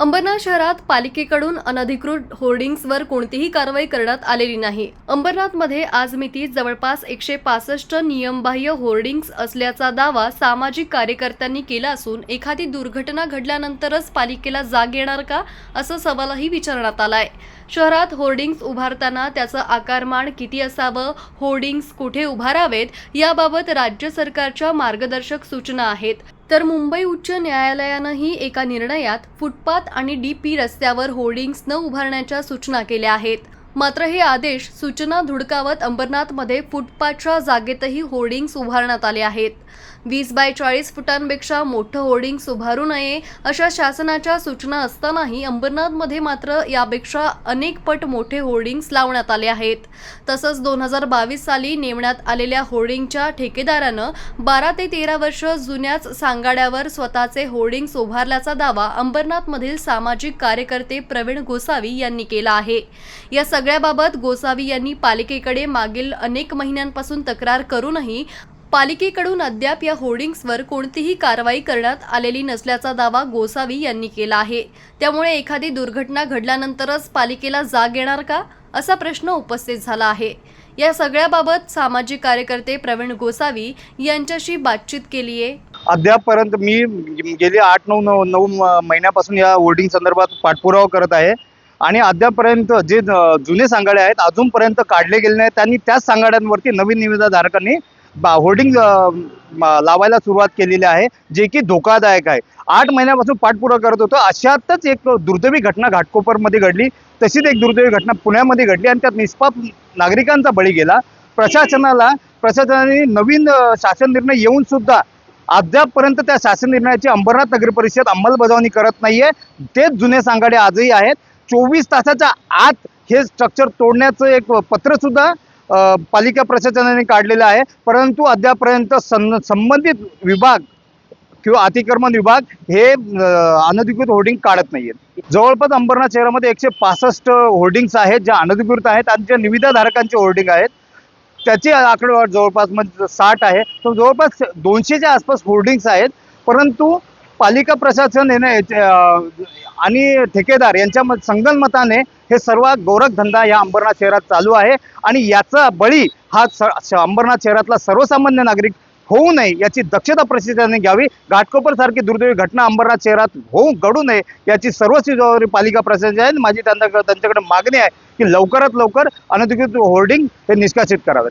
अंबरनाथ शहरात पालिकेकडून अनधिकृत होर्डिंग्सवर कोणतीही कारवाई करण्यात आलेली नाही. अंबरनाथमध्ये आज मिती जवळपास एकशे पासष्ट नियमबाह्य होर्डिंग्स असल्याचा दावा सामाजिक कार्यकर्त्यांनी केला असून एखादी दुर्घटना घडल्यानंतरच पालिकेला जाग येणार का असं सवालही विचारण्यात आलाय. शहरात होर्डिंग्स उभारताना त्याचं आकारमान किती असावं होर्डिंग्स कुठे उभारावेत याबाबत राज्य सरकारच्या मार्गदर्शक सूचना आहेत. तर मुंबई उच्च न्यायालयानंही एका निर्णयात फुटपाथ आणि डी पी रस्त्यावर होर्डिंग्स न उभारण्याच्या सूचना केल्या आहेत. मात्र हे आदेश सूचना धुडकावत अंबरनाथमध्ये फुटपाथच्या जागेतही होर्डिंग्स उभारण्यात आले आहेत. वीस बाय चाळीस फुटांपेक्षा मोठं होर्डिंग्स उभारू नये अशा शासनाच्या सूचना असतानाही अंबरनाथमध्ये मात्र यापेक्षा अनेक पट मोठे होर्डिंग्स लावण्यात आले आहेत. तसंच दोन हजार बावीस साली नेमण्यात आलेल्या होर्डिंगच्या ठेकेदारानं बारा ते तेरा वर्ष जुन्याच सांगाड्यावर स्वतःचे होर्डिंग्स उभारल्याचा दावा अंबरनाथमधील सामाजिक कार्यकर्ते प्रवीण गोसावी यांनी केला आहे. या सगळ्याबाबत गोसावी यांनी पालिकेकडे मागील अनेक महिन्यांपासून तक्रार करूनही पालिकेकडून अद्याप या होर्डिंग्सवर कोणतीही कारवाई करण्यात आलेली नसल्याचा दावा गोसावी यांनी केला आहे. त्यामुळे एखादी दुर्घटना घडल्यानंतरच पालिकेला जाग येणार का? असा प्रश्न उपस्थित झाला आहे. या सगळ्याबाबत सामाजिक कार्यकर्ते प्रवीण गोसावी यांच्याशी बातचीत केली आहे. अद्यापपर्यंत मी गेले आठ नऊ नऊ नऊ महिन्यापासून या होर्डिंग संदर्भात पाठपुरावा करत आहे. आणि अद्यापर्यंत जे जुने सांगाडे आहेत अजूनपर्यंत काढले गेले नाहीत. त्यांनी त्याच सांगाड्यांवरती नवीन निविदाधारकांनी होर्डिंग लावायला सुरुवात केलेली आहे जे की धोकादायक आहे. आठ महिन्यापासून पाठपुरा करत होतो. अशातच एक दुर्दैवी घटना घाटकोपरमध्ये घडली. तशीच एक दुर्दैवी घटना पुण्यामध्ये घडली आणि त्यात निष्पाप नागरिकांचा बळी गेला. प्रशासनाला प्रशासनाने नवीन शासन निर्णय येऊन सुद्धा अद्यापपर्यंत त्या शासन निर्णयाची अंबरनाथ नगर परिषद अंमलबजावणी करत नाहीये. तेच जुने सांगाडे आजही आहेत. चोवीस तासाच्या आत हे स्ट्रक्चर तोडण्याचं एक पत्र सुद्धा पालिका प्रशासनाने काढलेलं आहे. परंतु अद्यापर्यंत सं संबंधित विभाग किंवा अतिक्रमण विभाग हे अनधिकृत होर्डिंग काढत नाहीयेत. जवळपास अंबरनाथ शहरामध्ये एकशे पासष्ट होर्डिंग्स आहेत ज्या अनधिकृत आहेत आणि ज्या निविदाधारकांचे होर्डिंग आहेत. त्याची आकडेवार जवळपास म्हणजे साठ आहे. तर जवळपास दोनशेच्या आसपास होर्डिंग्स आहेत. परंतु पालिका प्रशासन हे ना आणि ठेकेदार यांच्या मत- संगनमताने हे सर्व गोरखधंदा या अंबरनाथ शहरात चालू आहे. आणि याचा बळी हा स- अंबरनाथ शहरातला सर्वसामान्य नागरिक होऊ नये याची दक्षता प्रशासनाने घ्यावी. घाटकोपरसारखी दुर्दैवी घटना अंबरनाथ शहरात होऊ घडू नये याची सर्वस्वी जबाबदारी पालिका प्रशासन आहे. माझी त्यांना त्यांच्याकडे मागणी आहे की लवकरात लवकर अनधिकृत होर्डिंग हे निष्कासित करावेत